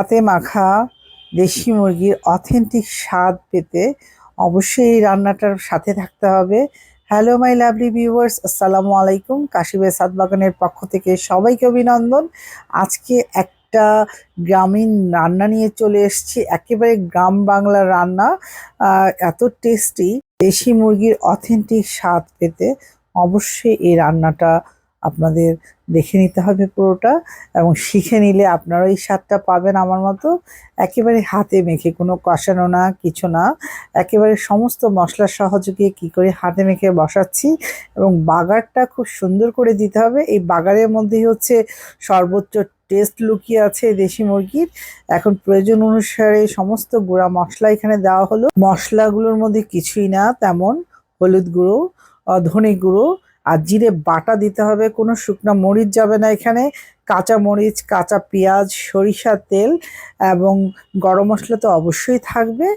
হাতে মাখা দেশি মুরগির অথেন্টিক স্বাদ পেতে অবশ্যই এই রান্নাটার সাথে থাকতে হবে। হ্যালো মাই লাভলি ভিউয়ার্স আসসালামু আলাইকুম। কাশিবের সাদ বাগানের পক্ষ থেকে সবাইকে অভিনন্দন। আজকে একটা গ্রামীণ রান্না নিয়ে চলে এসেছি, একেবারে গ্রাম বাংলার রান্না। এত টেস্টি দেশি মুরগির অথেন্টিক স্বাদ পেতে অবশ্যই এই রান্নাটা আপনাদের দেখে নিতে হবে পুরোটা এবং শিখে নিলে আপনারা এই স্বাদটা পাবেন আমার মতো। একেবারে হাতে মেখে কোনো কষানো না, কিছু না। একেবারে সমস্ত মশলার সহযোগে কি করে হাতে মেখে বসাচ্ছি এবং বাগারটা খুব সুন্দর করে দিতে হবে। এই বাগারের মধ্যেই হচ্ছে সর্বোচ্চ টেস্ট লুকিয়ে আছে দেশি মুরগির। এখন প্রয়োজন অনুসারে সমস্ত গুঁড়া মশলা এখানে দেওয়া হলো। মশলাগুলোর মধ্যে কিছুই না, তেমন হলুদ গুঁড়ো, ধনে গুঁড়ো আর জিরে বাটা দিতে হবে কোনো শুকনো মরিচ যাবে না এখানে। কাঁচা মরিচ কাঁচা পেঁয়াজ সরিষার তেল এবং গরম মশলা তো অবশ্যই থাকবে।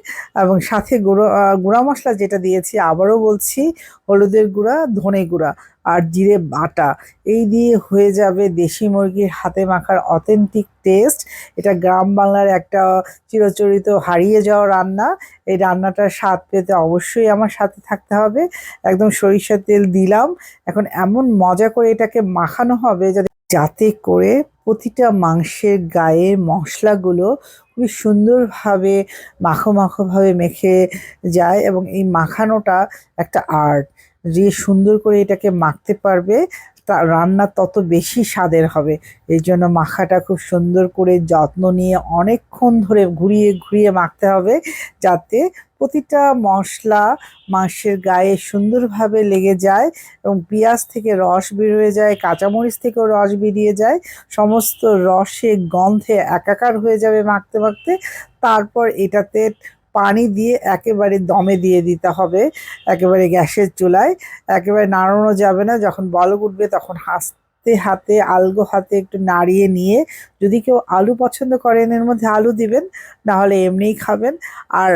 এবং সাথে গুঁড়ো গুঁড়া মশলা যেটা দিয়েছি আবারও বলছি, হলুদের গুঁড়া, ধনে গুঁড়া আর জিরে বাটা। এই দিয়ে হয়ে যাবে দেশি মুরগির হাতে মাখার অথেন্টিক টেস্ট। এটা গ্রাম বাংলার একটা চিরচরিত হারিয়ে যাওয়া রান্না। এই রান্নাটার স্বাদ পেতে অবশ্যই আমার সাথে থাকতে হবে। একদম সরিষার তেল দিলাম। এখন এমন মজা করে এটাকে মাখানো হবে যাতে যাতে করে প্রতিটা মাংসের গায়ে মশলাগুলো খুবই সুন্দরভাবে মাখো মাখোভাবে মেখে যায় এবং এই মাখানোটা একটা আর্ট। যে সুন্দর করে এটাকে মাখতে পারবে, তা রান্না তত বেশি স্বাদের হবে। এই জন্য মাখাটা খুব সুন্দর করে যত্ন নিয়ে অনেকক্ষণ ধরে ঘুরিয়ে ঘুরিয়ে মাখতে হবে যাতে প্রতিটা মশলা মাংসের গায়ে সুন্দরভাবে লেগে যায় এবং পেঁয়াজ থেকে রস বের হয়ে যায়, কাঁচামরিচ থেকেও রস বেরিয়ে যায়, সমস্ত রসে গন্ধে একাকার হয়ে যাবে মাখতে মাখতে। তারপর এটাতে পানি দিয়ে একেবারে দমে দিয়ে দিতে হবে, একেবারে গ্যাসের চুলায়। একেবারে নাড়ানো যাবে না, যখন বলক উঠবে তখন হাসতে হাতে, আলগো হাতে একটু নাড়িয়ে নিয়ে যদি কেউ আলু পছন্দ করেন এর মধ্যে আলু দিবেন না হলে এমনিই খাবেন। আর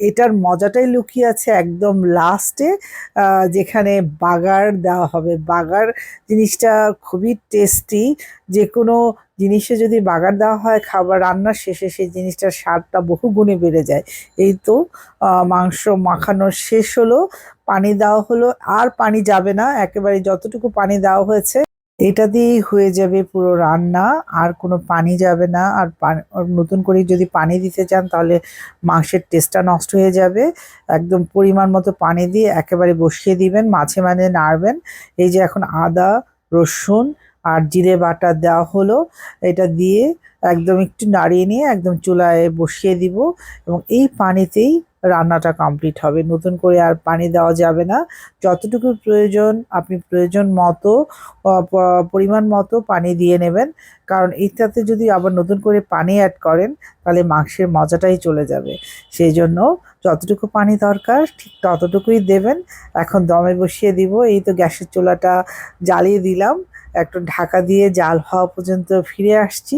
এটার মজাটাই লুকিয়ে আছে একদম লাস্টে যেখানে বাগার দেওয়া হবে। বাগার জিনিসটা খুবই টেস্টি যে কোনো জিনিসে যদি বাগার দেওয়া হয়, খাবার রান্নার শেষে সেই জিনিসটার স্বাদটা বহু গুণে বেড়ে যায়। এই তো মাংস মাখানোর শেষ হলো, পানি দেওয়া হলো। আর পানি যাবে না, একেবারে যতটুকু পানি দেওয়া হয়েছে। এটা দিয়েই হয়ে যাবে পুরো রান্না, আর কোনো পানি যাবে না। আর নতুন করে যদি পানি দিতে চান, তাহলে মাংসের টেস্টটা নষ্ট হয়ে যাবে। একদম পরিমাণ মতো পানি দিয়ে একেবারে বসিয়ে দিবেন, মাঝে মাঝে নাড়বেন। এই যে এখন আদা, রসুন আর জিরে বাটা দেওয়া হলো, এটা দিয়ে একদম একটু নাড়িয়ে নিয়ে একদম চুলায় বসিয়ে দিব। এবং এই পানিতেই রান্নাটা কমপ্লিট হবে। নতুন করে আর পানি দেওয়া যাবে না। যতটুকু প্রয়োজন, আপনি প্রয়োজন মতো পরিমাণ মতো পানি দিয়ে নেবেন। কারণ এটাতে যদি আবার নতুন করে পানি অ্যাড করেন, তাহলে মাংসের মজাটাই চলে যাবে। সেই জন্য যতটুকু পানি দরকার, ঠিক ততটুকুই দেবেন। এখন দমে বসিয়ে দিব। এই তো গ্যাসের চুলাটা জ্বালিয়ে দিলাম। একটু ঢাকা দিয়ে জাল হওয়া পর্যন্ত ফিরে আসছি।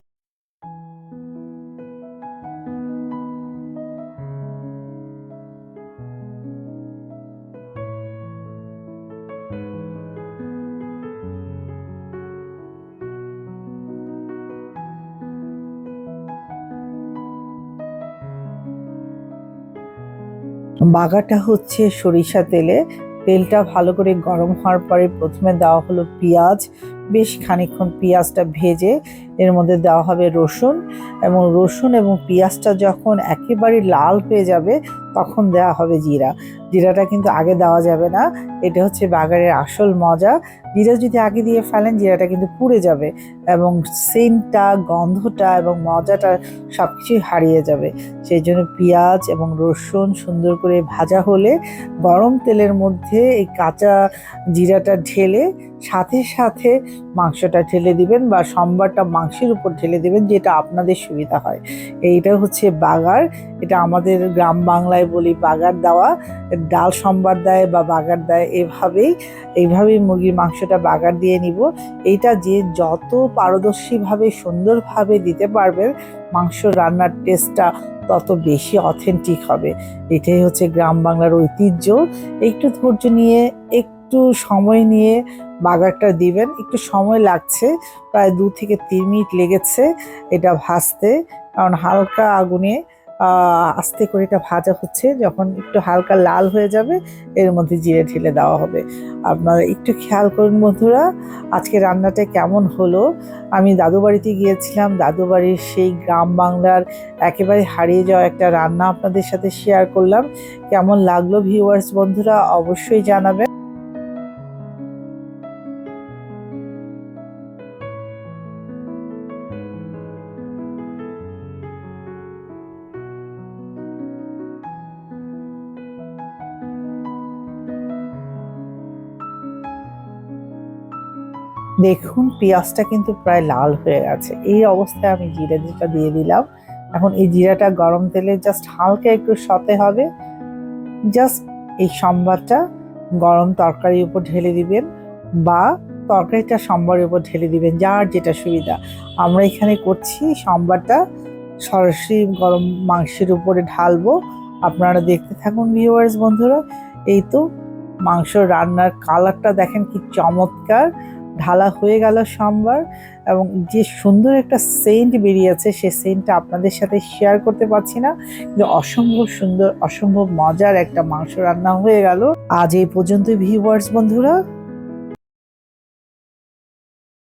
বাগাটা হচ্ছে সরিষা তেলে। তেলটা ভালো করে গরম হওয়ার পরে প্রথমে দেওয়া হলো পেঁয়াজ বেশ খানিকক্ষণ পেঁয়াজটা ভেজে এর মধ্যে দেওয়া হবে রসুন এবং রসুন এবং পেঁয়াজটা যখন একেবারে লাল হয়ে যাবে, তখন দেওয়া হবে জিরা। জিরাটা কিন্তু আগে দেওয়া যাবে না, এটা হচ্ছে বাগারের আসল মজা। জিরা যদি আগে দিয়ে ফেলেন, জিরাটা কিন্তু পুড়ে যাবে এবং সেন্টটা, গন্ধটা এবং মজাটা সব কিছুই হারিয়ে যাবে। সেই জন্য পেঁয়াজ এবং রসুন সুন্দর করে ভাজা হলে গরম তেলের মধ্যে এই কাঁচা জিরাটা ঢেলে সাথে সাথে মাংসটা ঠেলে দিবেন বা সম্বারটা মাংসের উপর ঠেলে দিবেন, যেটা আপনাদের সুবিধা হয়। এইটা হচ্ছে বাগার। এটা আমাদের গ্রাম বাংলায় বলি বাগার দেওয়া। ডাল সম্বার দেয় বা বাগার দেয়, এভাবেই, এইভাবেই মুরগির মাংসটা বাগার দিয়ে নিব। এইটা যে যত পারদর্শীভাবে, সুন্দরভাবে দিতে পারবেন, মাংস রান্নার টেস্টটা তত বেশি অথেন্টিক হবে। এটাই হচ্ছে গ্রাম বাংলার ঐতিহ্য। একটু ধৈর্য নিয়ে, একটু সময় নিয়ে বাগারটা দিবেন। একটু সময় লাগছে, প্রায় দু থেকে তিন মিনিট লেগেছে এটা ভাজতে। কারণ হালকা আগুনে আস্তে করে এটা ভাজা হচ্ছে, যখন একটু হালকা লাল হয়ে যাবে, এর মধ্যে জিরে ঢেলে দেওয়া হবে। আপনারা একটু খেয়াল করুন বন্ধুরা, আজকে রান্নাটা কেমন হলো? আমি দাদু বাড়িতে গিয়েছিলাম, দাদু বাড়ির সেই গ্রাম বাংলার একেবারে হারিয়ে যাওয়া একটা রান্না আপনাদের সাথে শেয়ার করলাম। কেমন লাগল ভিউয়ার্স বন্ধুরা, অবশ্যই জানাবেন। দেখুন, পেঁয়াজটা কিন্তু প্রায় লাল হয়ে গেছে। এই অবস্থায় আমি জিরা যেটা দিয়ে দিলাম। এখন এই জিরাটা গরম তেলে জাস্ট হালকা একটু সতে হবে। জাস্ট এই সম্বারটা গরম তরকারির উপর ঢেলে দিবেন বা তরকারিটা সম্বারের উপর ঢেলে দিবেন, যার যেটা সুবিধা। আমরা এখানে করছি সম্বারটা সরাসরি গরম মাংসের উপরে ঢালবো। আপনারা দেখতে থাকুন ভিউয়ার্স বন্ধুরা। এই তো মাংস রান্নার কালারটা দেখেন কি চমৎকার। ঢালা হয়ে গেল সোমবার এবং যে সুন্দর একটা সেন্ট বেরিয়েছে সে সেন্টটা আপনাদের সাথে শেয়ার করতে পারছি না। কিন্তু অসম্ভব সুন্দর, অসম্ভব মজার একটা মাংস রান্না হয়ে গেল। আজ এই পর্যন্ত ভিউয়ার্স বন্ধুরা।